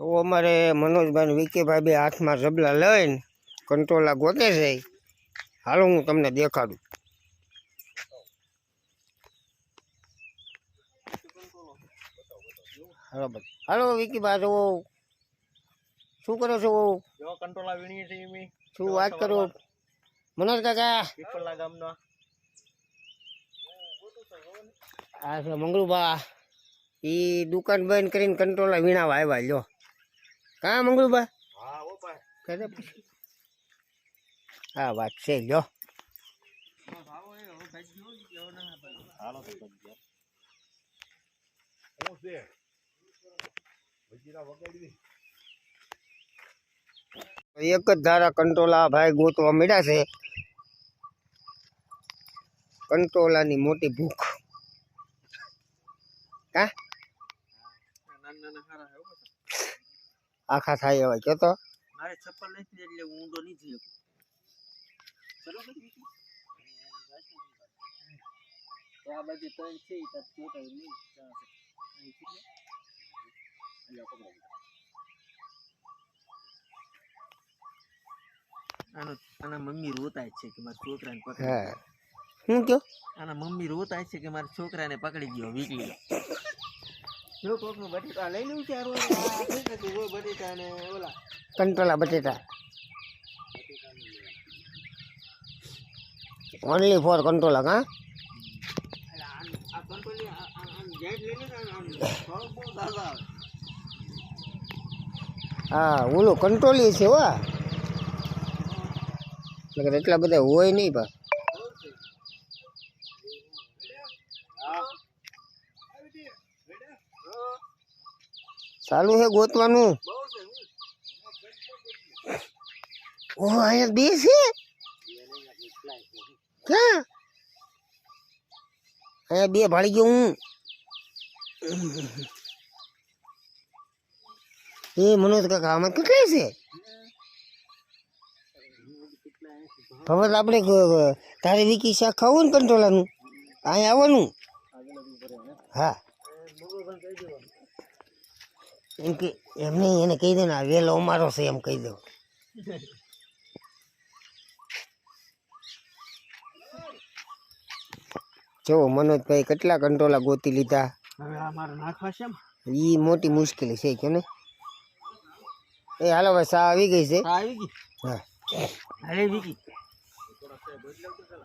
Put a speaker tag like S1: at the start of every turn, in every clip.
S1: તો અમારે મનોજભાઈ ને વિકીભાઈ બે હાથમાં જબલા લઈને કંટ્રોલા ગોતે છે. હાલો હું તમને દેખાડું. હાલો હાલો વિકીભાઈ જુઓ. શું કરો છો?
S2: કંટ્રોલા વીણીએ છીએ અમે.
S1: શું વાત કરો? મનોજ કાકા?
S2: પીપળના ગામના.
S1: આ છે મંગળુબા એ દુકાન બંધ કરીને કંટ્રોલા વીણાવા આવ્યા લ્યો. કા મંગળુબા
S2: હા ઓ ભાઈ
S1: કરે પછી હા વાત છે લ્યો
S2: હાલો તો સમજ્યા હું છે વજીરા વગાડી
S1: એક જ ધારા કંટ્રોલા ભાઈ ગોતવા મળ્યા છે કંટ્રોલાની મોટી ભૂખ કા
S2: નાના નાના હારા હે હો
S1: આખા થાય હવે કયો તો
S2: મારે ચપ્પલ નથી એટલે હું ઊંડો નહીં થઈ શકું આ બાજુ ત્રણ છે. આનો આના મમ્મી રોતા છે કે મારા છોકરાને પકડી
S1: શું કયો?
S2: આના મમ્મી રોતા છે કે મારા છોકરાને પકડી ગયો વીકલી. જો કોકનું બટેટા લઈ લઉં આ શું કહેતું હોય બટેટા ને ઓલા.
S1: કંટ્રોલા બટેટા. ઓનલી ફોર કંટ્રોલ
S2: એટલે આવે.
S1: હા ઓલું કંટ્રોલી છે હો. નકર એટલા બધા હોય નહીં પા ચાલુ છે ગોતવાનું? ઓહ, અહીંયા બે છે? ક્યાં? અહીંયા બે ભાળી ગયો હું. એ મનોજ કાકા, આમાં કેટલા છે? હવે આપણે તારે વિકી શાક ખાવું ને કંટ્રોલાનું અહીંયા આવવાનું. હા. એમ કે એમ નહીં એને કહી દે ને આ વેલો અમારો છે એમ કહી દો જો મનોજભાઈ કેટલા કંટ્રોલા ગોતી લીધા?
S2: હવે આ નાખવા છે
S1: ઈ મોટી મુશ્કેલી છે કે ને એ હાલો ભાઈ સા આવી ગઈ છે?
S2: આવી ગઈ?
S1: હા.
S2: અરે વિકી.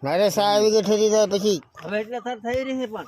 S1: મારે સા આવી ગઈ ઠરી જાય પછી.
S2: હવે એટલે થાર થઈ રહી છે પણ.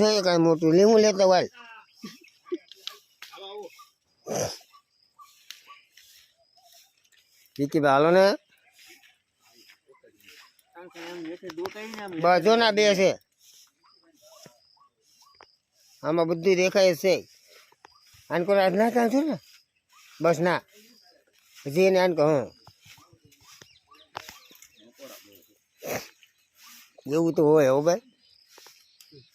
S1: છે કાંઈ મોટું? લીંબુ લેતો વાલ વિકી હાલો ને. બાજો ના બે છે. આમાં બધું દેખાય છે. આન કોઈ આજ ના કાં ને? બસ ના. હજી એને આન કહો. હં એવું તો હોય હો ભાઈ.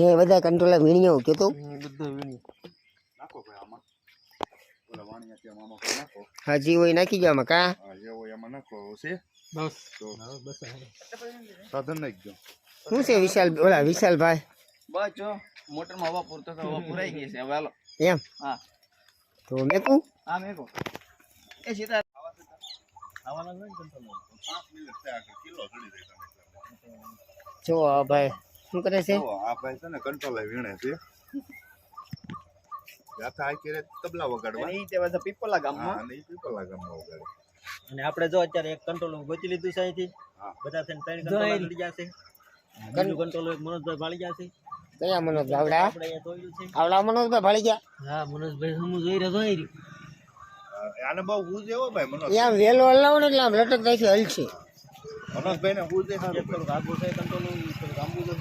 S1: એ બધા કંટ્રોલા વીણ્યો કે તો
S2: બધા વીણી
S1: હાજી હોય નાખી ગયો આમાં કા
S2: બસ
S3: સાધન નાખજો
S1: શું છે વિશાલ ઓલા વિશાલભાઈ
S2: બસ જો મોટરમાં હવા પૂરતો તો હવા પુરાઈ ગઈ છે હવે હાલો
S1: એમ
S2: હા
S1: તો મેકું
S2: આ મેકો એ સીતા
S1: જો આ ભાઈ શું કરે છે?
S3: આ ભાઈ છે ને કંટ્રોલ વીણે છે. ગાથા આ કેરે તબલા વગાડવા.
S4: અને તે પાછા પીપલા ગામમાં.
S3: હા નહીં પીપળા ગામમાં વગાડે.
S4: અને આપણે જો અત્યારે એક કંટ્રોલ ગોતી લીધું છે અહીંથી.
S3: હા.
S4: બધા થઈને ત્રણ કંટ્રોલ લડી જશે બીજું કંટ્રોલ એક મનોજભાઈ ભાળી જશે
S1: કયા મનોજ આવડા?
S4: આપણે અહીંયા તોડ્યું છે.
S1: આવડા મનોજભાઈ ભાળી ગયા?
S2: હા મનોજભાઈ હું જોઈ રહ્યો જોઈ રહ્યો.
S3: આને બહુ હું જેવો ભાઈ મનોજ.
S1: એમ આમ વેલો હલાવો ને એટલે આમ લટકતા છે હલશે.
S3: મનોજભાઈ ને હું જે
S4: એક થોડુંક આગું છે કંટ્રોલ થોડુંક આંબુ છે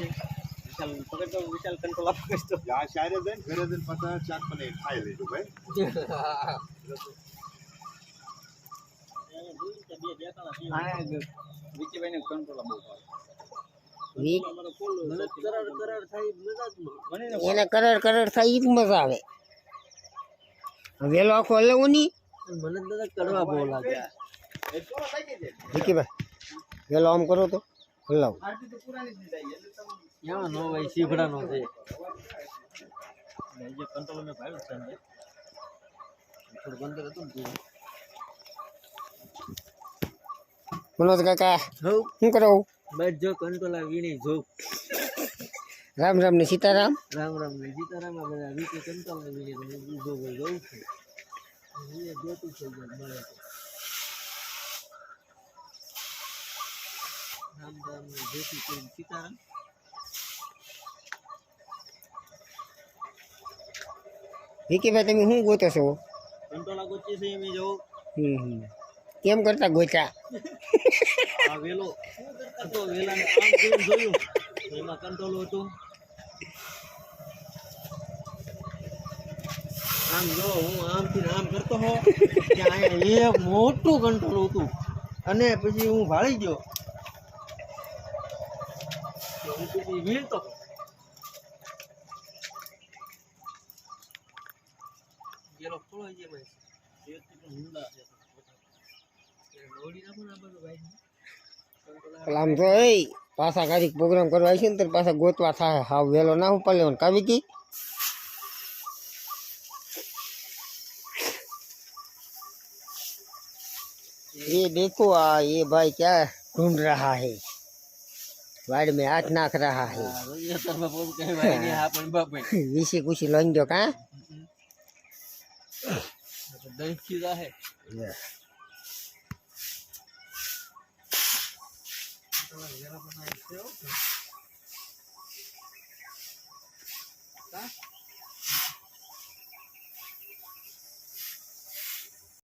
S4: વિશાલ પકડજો વિશાલ કંટ્રોલ આપો કશતો
S3: આ શાયરે જઈને ઘરે જઈને પાછા શાક પનીર ખાઈ લીધું ભાઈ
S4: બે દેખાડા છે વિકીભાઈ ને કંટ્રોલ બહુ
S1: વીક
S4: અમારો ફૂલ
S2: મને કરાર કરાર થાય મજા જ ન
S4: મને
S1: એને કલર કલર થાય ઈ જ મજા આવે વેલો આખો હલાવો નહીં
S2: મને તો દાદા કડવા બહુ લાગે
S1: વિકીભાઈ વેલો આમ કરો તો ખુલ્લા
S2: ક્યાં નો ભાઈ શીભડાનો છે.
S4: જે કંટ્રોલ મેં ભાડ્યું છે
S2: થોડું બંધ હતું ને
S1: મનોજ કાકા
S2: હઉ
S1: શું કરો?
S2: બસ જો કંટોલા વીણી જો
S1: રામ રામ ને સીતારામ?
S2: રામ રામ ને સીતારામ આ બધા વીકે કંટોલ ને વીણી જોઈએ ભાઈ જઉં છું. એ જોતું થઈ મળે તો. રામ રામ ને જેથી કરીને સીતારામ.
S1: વિકીભાઈ તમે શું ગોતો છો?
S4: કંટ્રોલ ગોચી છે એમ
S1: હમ. કેમ કરતા ગોચા
S4: આ વેલો. હતો વેલાને આમ જોઈને જોયું. તો એમાં કંટ્રોલ હતું.
S2: આમ જો હું આમથી આમ કરતો હો ત્યાં અહીંયા એક મોટું કંટ્રોલ હતું. અને પછી હું ભાળી ગયો. તો હું પછી વીણતો ગેલો ખોળાઈ જાય ભાઈ એક તો ઊંડા છે દોડી નાખો ને આ બધું ભાઈ
S1: પેલા આમ તો એ પાછા ગાડી પ્રોગ્રામ કરવા છે ને તો પાછા ગોતવા થાય હાવ વેલો ના ઉપર લેવાનું કાવી કી ये देखो आ ये भाई क्या ढूंढ रहा है વાડ મેં હાથ નાખ રહા
S2: હે
S1: વીસી કુશી લોન દો કા
S2: Tá?